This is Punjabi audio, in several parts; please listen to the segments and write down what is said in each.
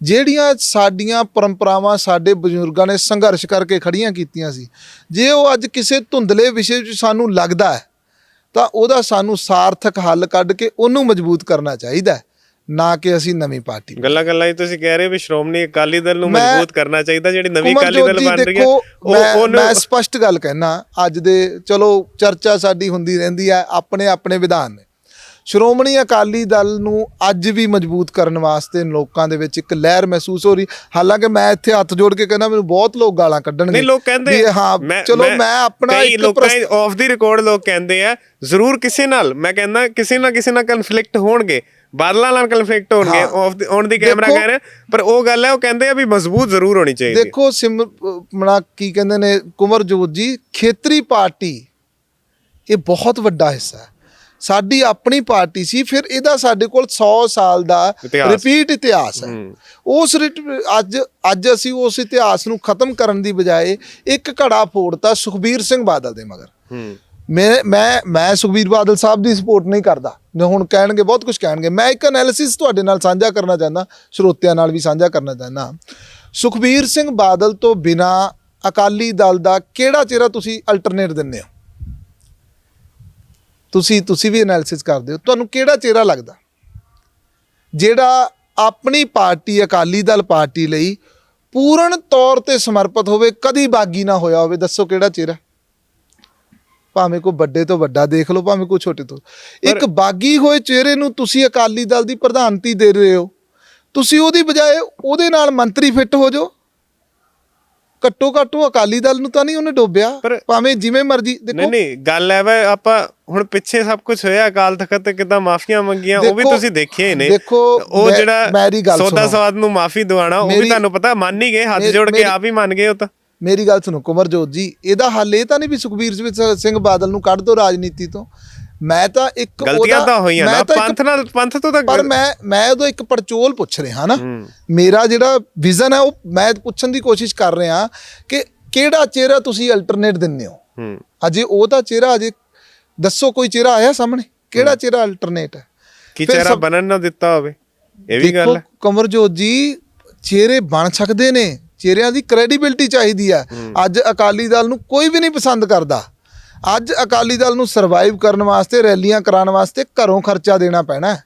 ਜਿਹੜੀਆਂ ਸਾਡੀਆਂ ਪਰੰਪਰਾਵਾਂ ਸਾਡੇ ਬਜ਼ੁਰਗਾਂ ਨੇ ਸੰਘਰਸ਼ ਕਰਕੇ ਖੜੀਆਂ ਕੀਤੀਆਂ ਸੀ ਜੇ ਉਹ ਅੱਜ ਕਿਸੇ ਧੁੰਦਲੇ ਵਿਸ਼ੇ 'ਚ ਸਾਨੂੰ ਲੱਗਦਾ ਹੈ ਤਾਂ ਉਹਦਾ ਸਾਨੂੰ ਸਾਰਥਕ ਹੱਲ ਕੱਢ ਕੇ ਉਹਨੂੰ ਮਜ਼ਬੂਤ ਕਰਨਾ ਚਾਹੀਦਾ ਨਾ ਕਿ ਅਸੀਂ ਨਵੀਂ ਪਾਰਟੀ ਗੱਲਾਂ ਗੱਲਾਂ ਹੀ ਤੁਸੀਂ ਕਹਿ ਰਹੇ ਹੋ ਵੀ ਸ਼੍ਰੋਮਣੀ ਅਕਾਲੀ ਦਲ ਨੂੰ ਮਜ਼ਬੂਤ ਕਰਨਾ ਚਾਹੀਦਾ ਜਿਹੜੀ ਨਵੀਂ ਅਕਾਲੀ ਦਲ ਬਣ ਰਹੀ ਹੈ ਉਹ ਮੈਂ ਸਪਸ਼ਟ ਗੱਲ ਕਹਿਣਾ ਅੱਜ ਦੇ ਚਲੋ ਚਰਚਾ ਸਾਡੀ ਹੁੰਦੀ ਰਹਿੰਦੀ ਹੈ ਆਪਣੇ ਆਪਣੇ ਵਿਧਾਨ ਨੇ। ਸ਼੍ਰੋਮਣੀ ਅਕਾਲੀ ਦਲ ਨੂੰ ਅੱਜ ਵੀ ਮਜ਼ਬੂਤ ਕਰਨ ਵਾਸਤੇ ਲੋਕਾਂ ਦੇ ਵਿੱਚ ਇੱਕ ਲਹਿਰ ਮਹਿਸੂਸ ਹੋ ਰਹੀ। ਹਾਲਾਂਕਿ ਮੈਂ ਇੱਥੇ ਹੱਥ ਜੋੜ ਕੇ ਕਹਿੰਦਾ ਮੈਨੂੰ ਬਹੁਤ ਲੋਕ ਗਾਲਾਂ ਕੱਢਣਗੇ। ਨਹੀਂ ਲੋਕ ਕਹਿੰਦੇ ਵੀ ਹਾਂ ਚਲੋ ਮੈਂ ਆਪਣਾ ਇੱਕ ਲੋਕਾਂ ਆਫ ਦੀ ਰਿਕਾਰਡ ਲੋਕ ਕਹਿੰਦੇ ਆ ਜ਼ਰੂਰ ਕਿਸੇ ਨਾਲ ਮੈਂ ਕਹਿੰਦਾ ਕਿਸੇ ਨਾ ਕਿਸੇ ਨਾਲ ਕਨਫਲਿਕਟ ਹੋਣਗੇ। ਬਾਦਲਾਂ ਨਾਲ ਕਨਫਲਿਕਟ ਹੋਣਗੇ। ਆਫ ਦੀ ਔਨ ਦੀ ਕੈਮਰਾ ਕਹਿ ਰਹੇ ਪਰ ਉਹ ਗੱਲ ਹੈ ਉਹ ਕਹਿੰਦੇ ਆ ਵੀ ਮਜ਼ਬੂਤ ਜ਼ਰੂਰ ਹੋਣੀ ਚਾਹੀਦੀ। ਦੇਖੋ ਸਿਮ ਮਣਾ ਕੀ ਕਹਿੰਦੇ ਨੇ ਕੁਮਰਜੋਤ ਜੀ ਖੇਤਰੀ ਪਾਰਟੀ ਇਹ ਬਹੁਤ ਵੱਡਾ ਹਿੱਸਾ ਹੈ। ਸਾਡੀ ਆਪਣੀ ਪਾਰਟੀ ਸੀ ਫਿਰ ਇਹਦਾ ਸਾਡੇ ਕੋਲ 100 ਸਾਲ ਦਾ। ਰਿਪੀਟ ਇਤਿਹਾਸ ਹੈ। ਉਸ ਅੱਜ ਅੱਜ ਅਸੀਂ ਉਸ ਇਤਿਹਾਸ ਨੂੰ ਖਤਮ ਕਰਨ ਦੀ ਬਜਾਏ ਇੱਕ ਘੜਾ ਫੋੜਤਾ ਸੁਖਬੀਰ ਸਿੰਘ ਬਾਦਲ ਦੇ ਮਗਰ। ਮੈਂ ਮੈਂ ਮੈਂ ਸੁਖਬੀਰ ਬਾਦਲ ਸਾਹਿਬ ਦੀ ਸਪੋਰਟ ਨਹੀਂ ਕਰਦਾ। ਨੇ ਹੁਣ ਕਹਿਣਗੇ ਬਹੁਤ ਕੁਝ ਕਹਿਣਗੇ। ਮੈਂ ਇੱਕ ਐਨਾਲਿਸਿਸ ਤੁਹਾਡੇ ਨਾਲ ਸਾਂਝਾ ਕਰਨਾ ਚਾਹੁੰਦਾ ਸਰੋਤਿਆਂ ਨਾਲ ਵੀ ਸਾਂਝਾ ਕਰਨਾ ਚਾਹੁੰਦਾ। ਸੁਖਬੀਰ ਸਿੰਘ ਬਾਦਲ ਤੋਂ ਬਿਨਾ ਅਕਾਲੀ ਦਲ ਦਾ ਕਿਹੜਾ ਚਿਹਰਾ ਤੁਸੀਂ ਅਲਟਰਨੇਟ ਦਿੰਦੇ ਹੋ? ਤੁਸੀਂ ਤੁਸੀਂ ਵੀ ਐਨਾਲਿਸਿਸ ਕਰਦੇ ਹੋ। ਤੁਹਾਨੂੰ ਕਿਹੜਾ ਚਿਹਰਾ ਲੱਗਦਾ? ਜਿਹੜਾ ਆਪਣੀ ਪਾਰਟੀ ਅਕਾਲੀ ਦਲ ਪਾਰਟੀ ਲਈ ਪੂਰਨ ਤੌਰ ਤੇ ਸਮਰਪਿਤ ਹੋਵੇ ਕਦੀ ਬਾਗੀ ਨਾ ਹੋਇਆ ਹੋਵੇ। ਦੱਸੋ ਕਿਹੜਾ ਚਿਹਰਾ? ਭਾਵੇਂ ਕੋਈ ਵੱਡੇ ਤੋਂ ਵੱਡਾ ਦੇਖ ਲਓ ਭਾਵੇਂ ਕੋਈ ਛੋਟੇ ਤੋਂ। ਇੱਕ ਬਾਗੀ ਹੋਏ ਚਿਹਰੇ ਨੂੰ ਤੁਸੀਂ ਅਕਾਲੀ ਦਲ ਦੀ ਪ੍ਰਧਾਨਤੀ ਦੇ ਰਹੇ ਹੋ। ਤੁਸੀਂ ਉਹਦੀ ਬਜਾਏ ਉਹਦੇ ਨਾਲ ਮੰਤਰੀ ਫਿੱਟ ਹੋ ਜਾਓ। ਘੱਟੋ ਘੱਟ ਉਹ ਅਕਾਲੀ ਦਲ ਨੂੰ ਤਾਂ ਨਹੀਂ ਉਹਨੇ ਡੋਬਿਆ ਭਾਵੇਂ ਜਿਵੇਂ ਮਰਜ਼ੀ ਨਹੀਂ ਦੇਖੋ। ਨਹੀਂ ਗੱਲ ਹੈ ਵਾ ਆਪਾਂ ਹੁਣ ਪਿੱਛੇ ਸਭ ਕੁਝ ਹੋਇਆ ਅਕਾਲ ਤਖਤ ਤੇ ਕਿਦਾਂ ਮਾਫੀਆਂ ਮੰਗੀਆਂ ਉਹ ਵੀ ਤੁਸੀਂ ਦੇਖੇ ਨੇ ਦੇਖੋ, ਉਹ ਜਿਹੜਾ ਸੌਦਾ। ਸਵਾਦ ਨੂੰ ਮਾਫੀ ਦਿਵਾਣਾ ਉਹ ਵੀ ਤੁਹਾਨੂੰ ਪਤਾ ਮੰਨ ਹੀ ਗਏ ਹੱਥ ਜੋੜ ਕੇ ਆਪ ਹੀ ਮੰਨ ਗਏ ਉਹ ਤਾਂ। ਮੇਰੀ ਗੱਲ ਸੁਣੋ ਕੁਮਰਜੋਤ ਜੀ ਇਹਦਾ ਹੱਲ ਇਹ ਤਾਂ ਨਹੀਂ ਵੀ ਸੁਖਬੀਰ ਸਿੰਘ ਬਾਦਲ ਨੂੰ ਕੱਢ ਦੋ ਰਾਜਨੀਤੀ ਤੋਂ। ਮੈਂ ਤਾਂ ਇੱਕ ਗਲਤੀਆਂ ਉਹਦਾ- ਤਾਂ ਹੋਈਆਂ ਨਾ ਪੰਥ ਨਾਲ ਪੰਥ ਤੋਂ ਤਾਂ ਪਰ ਮੈਂ ਮੈਂ ਉਦੋਂ ਇੱਕ ਪਰਚੋਲ ਪੁੱਛ ਰਿਹਾ ਨਾ। ਮੇਰਾ ਜਿਹੜਾ ਵਿਜ਼ਨ ਹੈ ਉਹ ਮੈਂ ਪੁੱਛਣ ਦੀ ਕੋਸ਼ਿਸ਼ ਕਰ ਰਿਹਾ ਕਿ ਕਿਹੜਾ ਚਿਹਰਾ ਤੁਸੀਂ ਅਲਟਰਨੇਟ ਦਿੰਦੇ ਹੋ? ਅਜੇ ਉਹ ਤਾਂ ਚਿਹਰਾ ਅਜੇ ਦੱਸੋ ਕੋਈ ਚਿਹਰਾ ਆਇਆ ਸਾਹਮਣੇ? ਕਿਹੜਾ ਚਿਹਰਾ ਅਲਟਰਨੇਟ ਹੈ? ਕੀ ਚਿਹਰਾ ਬਣਨ ਨਾ ਦਿੱਤਾ ਹੋਵੇ? ਇਹ ਵੀ ਗੱਲ ਹੈ। ਕਮਰਜੋਤ ਜੀ ਚਿਹਰੇ ਬਣ ਸਕਦੇ ਨੇ। ਚਿਹਰਿਆਂ ਦੀ ਕ੍ਰੈਡੀਬਿਲਟੀ ਚਾਹੀਦੀ ਆ ਅੱਜ ਅਕਾਲੀ ਦਲ ਨੂੰ ਕੋਈ ਵੀ ਨਹੀਂ ਪਸੰਦ ਕਰਦਾ। ਅੱਜ ਅਕਾਲੀ ਦਲ ਨੂੰ ਸਰਵਾਈਵ ਕਰਨ ਵਾਸਤੇ ਰੈਲੀਆਂ ਕਰਾਉਣ ਵਾਸਤੇ ਘਰੋਂ ਖਰਚਾ ਦੇਣਾ ਪੈਣਾ।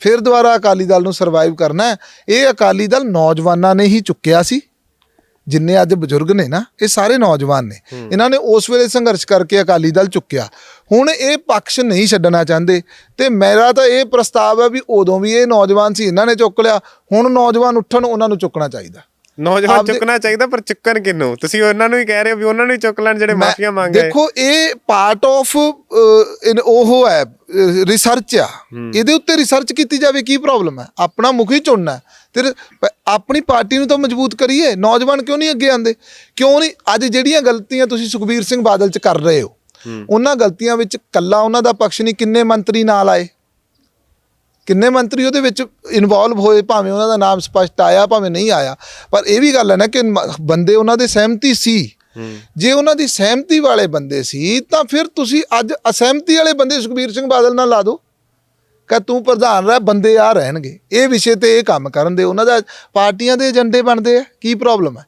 ਫਿਰ ਦੁਬਾਰਾ ਅਕਾਲੀ ਦਲ ਨੂੰ ਸਰਵਾਈਵ ਕਰਨਾ। ਇਹ ਅਕਾਲੀ ਦਲ ਨੌਜਵਾਨਾਂ ਨੇ ਹੀ ਚੁੱਕਿਆ ਸੀ। ਜਿੰਨੇ ਅੱਜ ਬਜ਼ੁਰਗ ਨੇ ਨਾ ਇਹ ਸਾਰੇ ਨੌਜਵਾਨ ਨੇ। ਇਹਨਾਂ ਨੇ ਉਸ ਵੇਲੇ ਸੰਘਰਸ਼ ਕਰਕੇ ਅਕਾਲੀ ਦਲ ਚੁੱਕਿਆ। ਹੁਣ ਇਹ ਪੱਖ ਨਹੀਂ ਛੱਡਣਾ ਚਾਹੁੰਦੇ। ਤੇ ਮੇਰਾ ਤਾਂ ਇਹ ਪ੍ਰਸਤਾਵ ਹੈ ਵੀ ਉਦੋਂ ਵੀ ਇਹ ਨੌਜਵਾਨ ਸੀ ਇਹਨਾਂ ਨੇ ਚੁੱਕ ਲਿਆ। ਹੁਣ ਨੌਜਵਾਨ ਉੱਠਣ ਉਹਨਾਂ ਨੂੰ ਚੁੱਕਣਾ ਚਾਹੀਦਾ। ਨੌਜਵਾਨ ਚੁੱਕਣਾ ਚਾਹੀਦਾ ਪਰ ਚੁੱਕਣ ਕਿਨੂੰ ਤੁਸੀਂ ਉਹਨਾਂ ਨੂੰ ਹੀ ਕਹਿ ਰਹੇ ਹੋ ਵੀ ਉਹਨਾਂ ਨੂੰ ਹੀ ਚੁੱਕ ਲੈਣ ਜਿਹੜੇ ਮਾਫੀਆਂ ਮੰਗ ਰਹੇ ਦੇਖੋ ਇਹ ਪਾਰਟ ਆਫ ਉਹ ਹੈ ਰਿਸਰਚ ਆ। ਇਹਦੇ ਉੱਤੇ ਰਿਸਰਚ ਕੀਤੀ ਜਾਵੇ ਕੀ ਪ੍ਰੋਬਲਮ ਹੈ? ਆਪਣਾ ਮੁਖੀ ਚੁਣਨਾ। ਤੇ ਆਪਣੀ ਪਾਰਟੀ ਨੂੰ ਤਾਂ ਮਜ਼ਬੂਤ ਕਰੀਏ। ਨੌਜਵਾਨ ਕਿਉਂ ਨਹੀਂ ਅੱਗੇ ਆਉਂਦੇ? ਕਿਉਂ ਨਹੀਂ? ਅੱਜ ਜਿਹੜੀਆਂ ਗਲਤੀਆਂ ਤੁਸੀਂ ਸੁਖਬੀਰ ਸਿੰਘ ਬਾਦਲ ਚ ਕਰ ਰਹੇ ਹੋ ਉਹਨਾਂ ਗਲਤੀਆਂ ਵਿੱਚ ਕੱਲਾ ਉਹਨਾਂ ਦਾ ਪਕਸ਼ ਨਹੀਂ ਕਿੰਨੇ ਮੰਤਰੀ ਨਾਲ ਆਏ? ਕਿੰਨੇ ਮੰਤਰੀ ਉਹਦੇ ਵਿੱਚ ਇਨਵੋਲਵ ਹੋਏ ਭਾਵੇਂ ਉਹਨਾਂ ਦਾ ਨਾਮ ਸਪਸ਼ਟ ਆਇਆ ਭਾਵੇਂ ਨਹੀਂ ਆਇਆ। ਪਰ ਇਹ ਵੀ ਗੱਲ ਹੈ ਨਾ ਕਿ ਬੰਦੇ ਉਹਨਾਂ ਦੇ ਸਹਿਮਤੀ ਸੀ। ਜੇ ਉਹਨਾਂ ਦੀ ਸਹਿਮਤੀ ਵਾਲੇ ਬੰਦੇ ਸੀ ਤਾਂ ਫਿਰ ਤੁਸੀਂ ਅੱਜ ਅਸਹਿਮਤੀ ਵਾਲੇ ਬੰਦੇ ਸੁਖਬੀਰ ਸਿੰਘ ਬਾਦਲ ਨਾਲ ਲਾ ਦਿਓ ਕਿ ਤੂੰ ਪ੍ਰਧਾਨ ਰਹਿ ਬੰਦੇ ਆ ਰਹਿਣਗੇ। ਇਹ ਵਿਸ਼ੇ ਤੇ ਇਹ ਕੰਮ ਕਰਨ ਦੇ। ਉਹਨਾਂ ਦਾ ਪਾਰਟੀਆਂ ਦੇ ਏਜੰਡੇ ਬਣਦੇ ਆ। ਕੀ ਪ੍ਰੋਬਲਮ ਹੈ।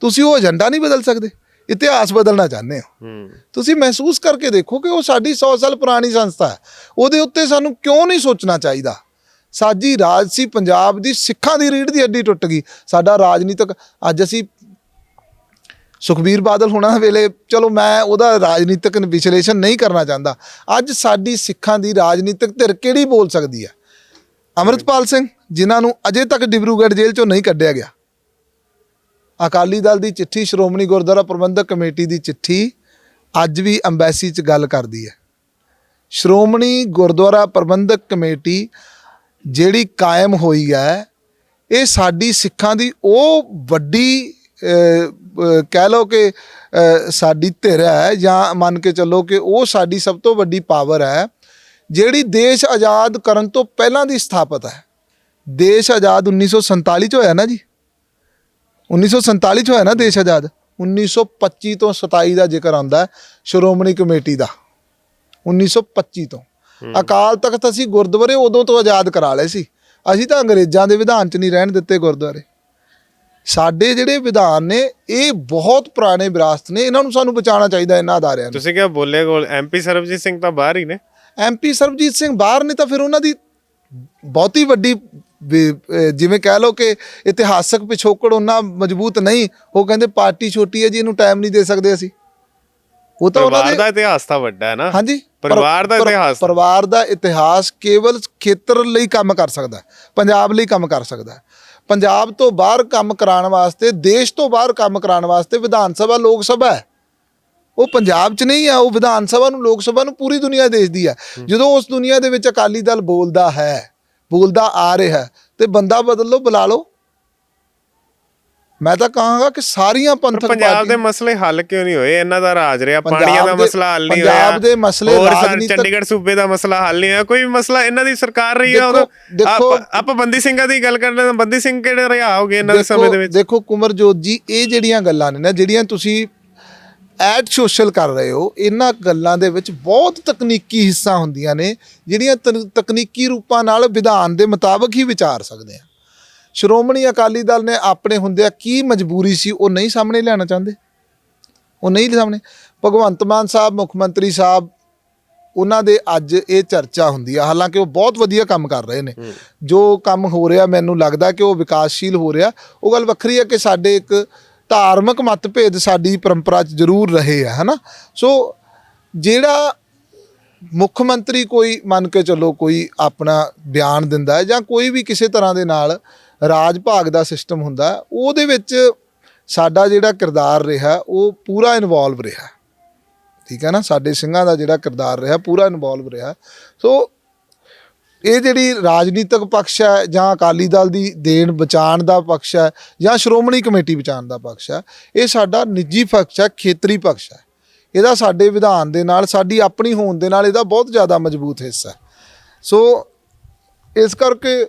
ਤੁਸੀਂ ਉਹ ਏਜੰਡਾ ਨਹੀਂ ਬਦਲ ਸਕਦੇ। ਇਤਿਹਾਸ ਬਦਲਣਾ ਚਾਹੁੰਦੇ ਹੋ। ਤੁਸੀਂ ਮਹਿਸੂਸ ਕਰਕੇ ਦੇਖੋ ਕਿ ਉਹ ਸਾਡੀ 100 ਸਾਲ ਪੁਰਾਣੀ ਸੰਸਥਾ ਹੈ। ਉਹਦੇ ਉੱਤੇ ਸਾਨੂੰ ਕਿਉਂ ਨਹੀਂ ਸੋਚਣਾ ਚਾਹੀਦਾ? ਸਾਜੀ ਰਾਜ ਸੀ ਪੰਜਾਬ ਦੀ ਸਿੱਖਾਂ ਦੀ ਰੀੜ ਦੀ ਹੱਡੀ ਟੁੱਟ ਗਈ। ਸਾਡਾ ਰਾਜਨੀਤਿਕ ਅੱਜ ਅਸੀਂ ਸੁਖਬੀਰ ਬਾਦਲ ਹੋਣਾ ਵੇਲੇ ਚਲੋ ਮੈਂ ਉਹਦਾ ਰਾਜਨੀਤਿਕ ਵਿਸ਼ਲੇਸ਼ਣ ਨਹੀਂ ਕਰਨਾ ਚਾਹੁੰਦਾ। ਅੱਜ ਸਾਡੀ ਸਿੱਖਾਂ ਦੀ ਰਾਜਨੀਤਿਕ ਧਿਰ ਕਿਹੜੀ ਬੋਲ ਸਕਦੀ ਹੈ। ਅਮਰਿਤਪਾਲ ਸਿੰਘ ਜਿਨ੍ਹਾਂ ਨੂੰ ਅਜੇ ਤੱਕ ਡਿਬਰੂਗੜ੍ਹ ਜੇਲ੍ਹ ਚੋਂ ਨਹੀਂ ਕੱਢਿਆ ਗਿਆ। ਅਕਾਲੀ ਦਲ ਦੀ ਚਿੱਠੀ ਸ਼੍ਰੋਮਣੀ ਗੁਰਦੁਆਰਾ ਪ੍ਰਬੰਧਕ ਕਮੇਟੀ ਦੀ ਚਿੱਠੀ ਅੱਜ ਵੀ ਅੰਬੈਸੀ 'ਚ ਗੱਲ ਕਰਦੀ ਹੈ। ਸ਼੍ਰੋਮਣੀ ਗੁਰਦੁਆਰਾ ਪ੍ਰਬੰਧਕ ਕਮੇਟੀ ਜਿਹੜੀ ਕਾਇਮ ਹੋਈ ਹੈ, ਇਹ ਸਾਡੀ ਸਿੱਖਾਂ ਦੀ ਉਹ ਵੱਡੀ ਕਹਿ ਲਓ ਕਿ ਸਾਡੀ ਧਿਰ ਹੈ ਜਾਂ ਮੰਨ ਕੇ ਚੱਲੋ ਕਿ ਉਹ ਸਾਡੀ ਸਭ ਤੋਂ ਵੱਡੀ ਪਾਵਰ ਹੈ, ਜਿਹੜੀ ਦੇਸ਼ ਆਜ਼ਾਦ ਕਰਨ ਤੋਂ ਪਹਿਲਾਂ ਦੀ ਸਥਾਪਿਤ ਹੈ। ਦੇਸ਼ ਆਜ਼ਾਦ 1947 ਚ ਹੋਇਆ ਨਾ ਜੀ? 1947 ਚ ਹੋਇਆ ਨਾ ਦੇਸ਼ ਆਜ਼ਾਦ। 1925 ਤੋਂ 27 ਦਾ ਜ਼ਿਕਰ ਆਉਂਦਾ ਸ਼੍ਰੋਮਣੀ ਕਮੇਟੀ ਦਾ। 1925 ਤੋਂ। ਅਕਾਲ ਤਖਤ ਅਸੀਂ ਗੁਰਦੁਆਰੇ ਉਦੋਂ ਤੋਂ ਆਜ਼ਾਦ ਕਰਾ ਲਏ ਸੀ। ਅਸੀਂ ਤਾਂ ਅੰਗਰੇਜ਼ਾਂ ਦੇ ਵਿਧਾਨ 'ਚ ਨਹੀਂ ਰਹਿਣ ਦਿੱਤੇ ਗੁਰਦੁਆਰੇ। ਸਾਡੇ ਜਿਹੜੇ ਵਿਧਾਨ ਨੇ ਇਹ ਬਹੁਤ ਪੁਰਾਣੇ ਵਿਰਾਸਤ ਨੇ ਇਹਨਾਂ ਨੂੰ ਸਾਨੂੰ ਬਚਾਉਣਾ ਚਾਹੀਦਾ ਇਹਨਾਂ ਅਦਾਰਿਆਂ ਨੂੰ। ਤੁਸੀਂ ਕਿਹਾ ਬੋਲੇ ਕੋਲ ਐਮਪੀ ਸਰਬਜੀਤ ਸਿੰਘ ਤਾਂ ਬਾਹਰ ਹੀ ਨੇ। ਐਮਪੀ ਸਰਬਜੀਤ ਸਿੰਘ ਬਾਹਰ ਨੇ ਤਾਂ ਫਿਰ ਉਹਨਾਂ ਦੀ ਬਹੁਤੀ ਵੱਡੀ ਜਿਵੇਂ ਕਹਿ ਲਓ ਕਿ ਇਤਿਹਾਸਕ ਪਿਛੋਕੜ ਉਹਨਾਂ ਮਜ਼ਬੂਤ ਨਹੀਂ ਉਹ ਕਹਿੰਦੇ ਪਾਰਟੀ ਛੋਟੀ ਹੈ ਜੀ ਇਹਨੂੰ ਟਾਈਮ ਨਹੀਂ ਦੇ ਸਕਦੇ ਅਸੀਂ। ਉਹ ਤਾਂ ਉਹਨਾਂ ਦੇ ਦਾ ਇਤਿਹਾਸ ਤਾਂ ਵੱਡਾ ਹੈ ਨਾ। ਹਾਂਜੀ। ਪਰ- ਪਰਿਵਾਰ ਦਾ ਇਤਿਹਾਸ। ਪਰਿਵਾਰ ਦਾ ਇਤਿਹਾਸ ਕੇਵਲ ਖੇਤਰ ਲਈ ਕੰਮ ਕਰ ਸਕਦਾ ਪੰਜਾਬ ਲਈ ਕੰਮ ਕਰ ਸਕਦਾ। ਪੰਜਾਬ ਤੋਂ ਬਾਹਰ ਕੰਮ ਕਰਾਉਣ ਵਾਸਤੇ ਦੇਸ਼ ਤੋਂ ਬਾਹਰ ਕੰਮ ਕਰਾਉਣ ਵਾਸਤੇ ਵਿਧਾਨ ਸਭਾ ਲੋਕ ਸਭਾ ਹੈ। ਉਹ ਪੰਜਾਬ 'ਚ ਨਹੀਂ ਆ ਉਹ ਵਿਧਾਨ ਸਭਾ ਨੂੰ ਲੋਕ ਸਭਾ ਨੂੰ ਪੂਰੀ ਦੁਨੀਆ ਦੇਖਦੀ ਹੈ। ਜਦੋਂ ਉਸ ਦੁਨੀਆ ਦੇ ਵਿੱਚ ਅਕਾਲੀ ਦਲ ਬੋਲਦਾ ਹੈ ਬੋਲਦਾ ਆ ਰਿਹਾ ਤੇ ਬੰਦਾ ਬਦਲ ਲਓ ਬੁਲਾ ਲਓ। ਮੈਂ ਤਾਂ ਕਹਾਂਗਾ ਕਿ ਸਾਰੀਆਂ ਪੰਥਕ ਪੰਜਾਬ ਦੇ ਮਸਲੇ ਹੱਲ ਕਿਉਂ ਨਹੀਂ ਹੋਏ? ਇਹਨਾਂ ਦਾ ਰਾਜ ਰਿਹਾ ਪੰਜਾਬ ਪਾਣੀਆਂ ਦਾ ਮਸਲਾ ਹੱਲ ਨਹੀਂ ਪੰਜਾਬ ਹੋਇਆ। ਦੇ ਮਸਲੇ ਰਾਜਨੀਤਿਕ- ਚੰਡੀਗੜ੍ਹ ਸੂਬੇ ਦਾ ਮਸਲਾ ਹੱਲ ਨਹੀਂ ਹੋਇਆ। ਕੋਈ ਵੀ ਮਸਲਾ ਇਹਨਾਂ ਦੀ ਸਰਕਾਰ ਰਹੀ ਹੈ ਦੇਖੋ- ਉਦੋਂ? ਦੇਖੋ- ਆਪ- ਆਪਾਂ ਬੰਦੀ ਸਿੰਘਾਂ ਦੀ ਗੱਲ ਕਰਦੇ ਹਾਂ ਬੰਦੀ ਸਿੰਘ ਕਿਹੜੇ ਰਿਹਾ ਹੋਗੇ ਇਹਨਾਂ ਦੇ ਸਮੇਂ ਦੇ ਵਿੱਚ? ਦੇਖੋ ਕੁਮਰਜੋਤ ਜੀ ਇਹ ਜਿਹੜੀਆਂ ਗੱਲਾਂ ਨੇ ਨਾ ਜਿਹੜੀਆਂ ਤੁਸੀਂ ਐਡ ਸੋਸ਼ਲ ਕਰ ਰਹੇ ਹੋ ਇਹਨਾਂ ਗੱਲਾਂ ਦੇ ਵਿੱਚ ਬਹੁਤ ਤਕਨੀਕੀ ਹਿੱਸਾ ਹੁੰਦੀਆਂ ਨੇ ਜਿਹੜੀਆਂ ਤਕਨੀਕੀ ਰੂਪਾਂ ਨਾਲ ਵਿਧਾਨ ਦੇ ਮੁਤਾਬਕ ਹੀ ਵਿਚਾਰ ਸਕਦੇ ਆ। ਸ਼੍ਰੋਮਣੀ ਅਕਾਲੀ ਦਲ ਨੇ ਆਪਣੇ ਹੁੰਦਿਆਂ ਕੀ ਮਜਬੂਰੀ ਸੀ ਉਹ ਨਹੀਂ ਸਾਹਮਣੇ ਲਿਆਉਣਾ ਚਾਹੁੰਦੇ? ਉਹ ਨਹੀਂ ਸਾਹਮਣੇ। ਭਗਵੰਤ ਮਾਨ ਸਾਹਿਬ ਮੁੱਖ ਮੰਤਰੀ ਸਾਹਿਬ ਉਹਨਾਂ ਦੇ ਅੱਜ ਇਹ ਚਰਚਾ ਹੁੰਦੀ ਆ। ਹਾਲਾਂਕਿ ਉਹ ਬਹੁਤ ਵਧੀਆ ਕੰਮ ਕਰ ਰਹੇ ਨੇ। ਜੋ ਕੰਮ ਹੋ ਰਿਹਾ ਮੈਨੂੰ ਲੱਗਦਾ ਕਿ ਉਹ ਵਿਕਾਸਸ਼ੀਲ ਹੋ ਰਿਹਾ। ਉਹ ਗੱਲ ਵੱਖਰੀ ਹੈ ਕਿ ਸਾਡੇ ਇੱਕ ਧਾਰਮਿਕ ਮਤਭੇਦ ਸਾਡੀ ਪਰੰਪਰਾ 'ਚ ਜ਼ਰੂਰ ਰਹੇ ਆ, ਹਨਾ? ਸੋ ਜਿਹੜਾ ਮੁੱਖ ਮੰਤਰੀ ਕੋਈ ਮੰਨ ਕੇ ਚੱਲੋ ਕੋਈ ਆਪਣਾ ਬਿਆਨ ਦਿੰਦਾ ਹੈ ਜਾਂ ਕੋਈ ਵੀ ਕਿਸੇ ਤਰ੍ਹਾਂ ਦੇ ਨਾਲ ਰਾਜ ਭਾਗ ਦਾ ਸਿਸਟਮ ਹੁੰਦਾ, ਉਹਦੇ ਵਿੱਚ ਸਾਡਾ ਜਿਹੜਾ ਕਿਰਦਾਰ ਰਿਹਾ, ਉਹ ਪੂਰਾ ਇਨਵੋਲਵ ਰਿਹਾ। ਠੀਕ ਹੈ ਨਾ? ਸਾਡੇ ਸਿੰਘਾਂ ਦਾ ਜਿਹੜਾ ਕਿਰਦਾਰ ਰਿਹਾ, ਪੂਰਾ ਇਨਵੋਲਵ ਰਿਹਾ। ਸੋ ਇਹ ਜਿਹੜੀ ਰਾਜਨੀਤਿਕ ਪਕਸ਼ ਹੈ ਜਾਂ ਅਕਾਲੀ ਦਲ ਦੀ ਦੇਣ ਬਚਾਉਣ ਦਾ ਪਕਸ਼ ਹੈ ਜਾਂ ਸ਼੍ਰੋਮਣੀ ਕਮੇਟੀ ਬਚਾਉਣ ਦਾ ਪਕਸ਼ ਹੈ, ਇਹ ਸਾਡਾ ਨਿੱਜੀ ਪਕਸ਼ ਹੈ, ਖੇਤਰੀ ਪਕਸ਼ ਹੈ। ਇਹਦਾ ਸਾਡੇ ਵਿਧਾਨ ਦੇ ਨਾਲ, ਸਾਡੀ ਆਪਣੀ ਹੋਣ ਦੇ ਨਾਲ ਇਹਦਾ ਬਹੁਤ ਜ਼ਿਆਦਾ ਮਜ਼ਬੂਤ ਹਿੱਸਾ ਹੈ। ਸੋ ਇਸ ਕਰਕੇ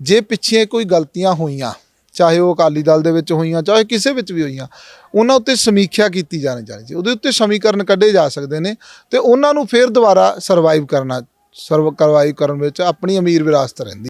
ਜੇ ਪਿੱਛੇ ਕੋਈ ਗਲਤੀਆਂ ਹੋਈਆਂ, ਚਾਹੇ ਉਹ ਅਕਾਲੀ ਦਲ ਦੇ ਵਿੱਚ ਹੋਈਆਂ, ਚਾਹੇ ਕਿਸੇ ਵਿੱਚ ਵੀ ਹੋਈਆਂ, ਉਹਨਾਂ ਉੱਤੇ ਸਮੀਖਿਆ ਕੀਤੀ ਜਾਣੀ ਚਾਹੀਦੀ ਉਹਦੇ ਉੱਤੇ ਸਮੀਕਰਨ ਕੱਢੇ ਜਾ ਸਕਦੇ ਨੇ ਤੇ ਉਹਨਾਂ ਨੂੰ ਫਿਰ ਦੁਬਾਰਾ ਸਰਵਾਈਵ ਕਰਨਾ ਸਰਵ ਕਾਰਵਾਈ ਕਰਨ ਵਿੱਚ ਆਪਣੀ ਅਮੀਰ ਵਿਰਾਸਤ ਰਹਿੰਦੀ